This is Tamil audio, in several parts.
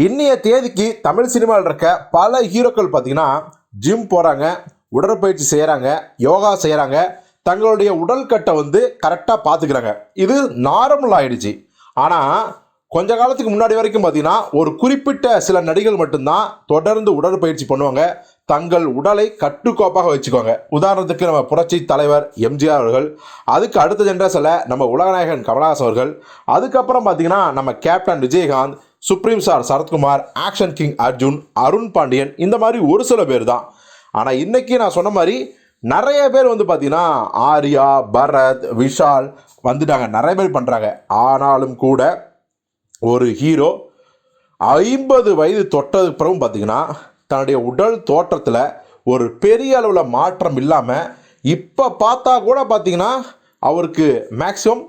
இன்னைய தேதிக்கு தமிழ் சினிமாவில் இருக்க பல ஹீரோக்கள் பார்த்தீங்கன்னா ஜிம் போகிறாங்க உடற்பயிற்சி செய்கிறாங்க யோகா செய்கிறாங்க தங்களுடைய உடல் கட்டை வந்து கரெக்டாக பார்த்துக்கிறாங்க. இது நார்மல் ஆயிடுச்சு. ஆனால் கொஞ்ச காலத்துக்கு முன்னாடி வரைக்கும் பார்த்தீங்கன்னா ஒரு குறிப்பிட்ட சில நடிகர்கள் மட்டும்தான் தொடர்ந்து உடற்பயிற்சி பண்ணுவாங்க. தங்கள் உடலை கட்டுக்கோப்பாக வச்சுக்குவாங்க. உதாரணத்துக்கு நம்ம புரட்சி தலைவர் எம்ஜிஆர் அவர்கள் அதுக்கு அடுத்த ஜென்ரேஷனில் நம்ம உலகநாயகன் கமலஹாசன் அவர்கள் அதுக்கப்புறம் பார்த்தீங்கன்னா நம்ம captain Vijayakanth supreme sir Sarathkumar action king Arjun Arun Pandian இந்த மாதிரி ஒரு சில பேர் தான். ஆனால் இன்றைக்கி நான் சொன்ன மாதிரி நிறைய பேர் வந்து பார்த்தீங்கன்னா ஆர்யா பரத் விஷால் வந்துட்டாங்க. நிறைய பேர் பண்ணுறாங்க ஆனாலும் கூட ஒரு ஹீரோ ஐம்பது வயது தொட்டதுக்கு பிறகும் பார்த்தீங்கன்னா தன்னுடைய உடல் தோற்றத்தில் ஒரு பெரிய அளவில் மாற்றம் இல்லாமல் இப்போ பார்த்தா கூட பார்த்தீங்கன்னா அவருக்கு மேக்ஸிமம்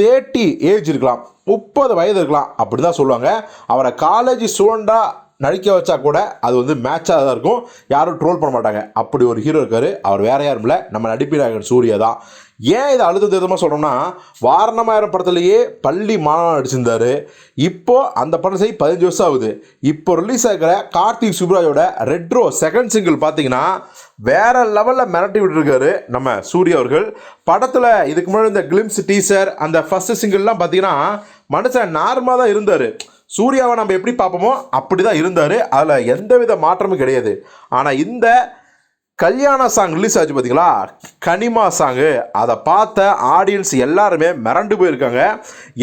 தேர்ட்டி ஏஜ் இருக்கலாம் முப்பது வயது இருக்கலாம் அப்படி தான் சொல்லுவாங்க. அவரை காலேஜ் ஸ்டூடெண்டாக நடிக்க வச்சா கூட அது வந்து மேட்சாக தான் இருக்கும். யாரும் ட்ரோல் பண்ண மாட்டாங்க. அப்படி ஒரு ஹீரோ இருக்கார். அவர் வேற யாரும் இல்லை. நம்ம நடிப்பினாயகன் சூர்யா தான். ஏன் இதை அழுத்த திருத்தமாக சொல்கிறோம்னா வாரணமாயிரம் படத்துலேயே பள்ளி மாணவன் நடிச்சிருந்தார். இப்போது அந்த படம் செய்ய பதினஞ்சு வருஷம் ஆகுது. இப்போ ரிலீஸ் ஆகிற கார்த்திக் சுப்ராஜோட ரெட்ரோ செகண்ட் சிங்கிள் பார்த்தீங்கன்னா வேற லெவலில் மிரட்டி விட்டுருக்காரு நம்ம சூர்யா அவர்கள். படத்தில் இதுக்கு முன்னாடி இந்த கிளிம்ஸ் டீசர் அந்த ஃபஸ்ட்டு சிங்கிள்லாம் பார்த்தீங்கன்னா மனுஷன் நார்மலாக தான் இருந்தார். சூர்யாவை நம்ம எப்படி பார்ப்போமோ அப்படி தான் இருந்தார். அதில் எந்தவித மாற்றமும் கிடையாது. ஆனால் இந்த கல்யாண சாங் ரிலீஸ் ஆச்சு பார்த்தீங்களா கனிமா சாங்கு அதை பார்த்த ஆடியன்ஸ் எல்லாருமே மிரண்டு போயிருக்காங்க.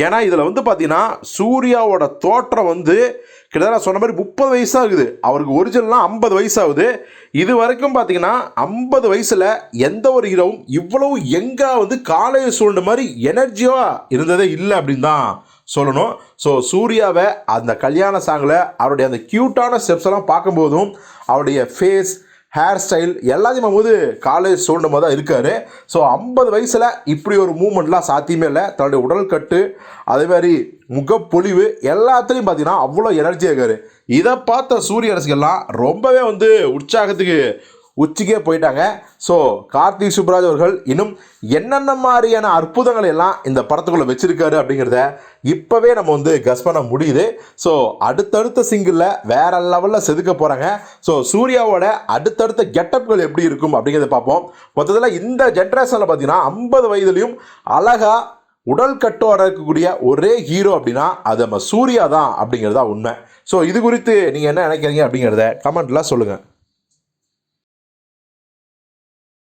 ஏன்னா இதில் வந்து பார்த்தீங்கன்னா சூர்யாவோட தோற்றம் வந்து கிட்டத்தட்ட சொன்ன மாதிரி முப்பது வயசாகுது அவருக்கு ஒரிஜினல்லாம் ஐம்பது வயசு ஆகுது. இது வரைக்கும் பார்த்தீங்கன்னா ஐம்பது வயசில் எந்த ஒரு ஹீரோவும் இவ்வளவு எங்காக வந்து காலையை சூழ்ந்த மாதிரி எனர்ஜியாக இருந்ததே இல்லை அப்படின்னு தான் சொல்லணும். ஸோ சூர்யாவை அந்த கல்யாண சாங்கில் அவருடைய அந்த க்யூட்டான ஸ்டெப்ஸ் எல்லாம் பார்க்கும்போதும் அவருடைய ஃபேஸ் ஹேர் ஸ்டைல் எல்லாத்தையும் போது காலேஜ் சூழ்ந்த மாதிரி தான் இருக்காரு. ஸோ ஐம்பது வயசில் இப்படி ஒரு மூமெண்ட்லாம் சாத்தியமே இல்லை. தன்னுடைய உடல் கட்டு அதே மாதிரி முகப்பொலிவு எல்லாத்துலேயும் பார்த்தீங்கன்னா அவ்வளோ எனர்ஜியாக இருக்காரு. இதை பார்த்த சூரிய அரசுகள்லாம் ரொம்பவே வந்து உற்சாகத்துக்கு உச்சிக்கே போயிட்டாங்க. ஸோ கார்த்திக் சுப்ராஜ் அவர்கள் இன்னும் என்னென்ன மாதிரியான அற்புதங்களை எல்லாம் இந்த படத்துக்குள்ளே வச்சுருக்காரு அப்படிங்கிறத இப்போவே நம்ம வந்து கஸ் பண்ண முடியுது. ஸோ அடுத்தடுத்த சிங்கிளில் வேற லெவலில் செதுக்க போகிறாங்க ஸோ சூர்யாவோட அடுத்தடுத்த கெட்டப்கள் எப்படி இருக்கும் அப்படிங்கிறத பார்ப்போம். மொத்தத்தில் இந்த ஜென்ரேஷனில் பார்த்தீங்கன்னா ஐம்பது வயதுலையும் அழகாக உடல் கட்டோட இருக்கக்கூடிய ஒரே ஹீரோ அப்படின்னா அது நம்ம சூர்யா தான் அப்படிங்கிறதா உண்மை. ஸோ இது குறித்து நீங்கள் என்ன நினைக்கிறீங்க அப்படிங்கிறத கமெண்ட்லாம் சொல்லுங்கள்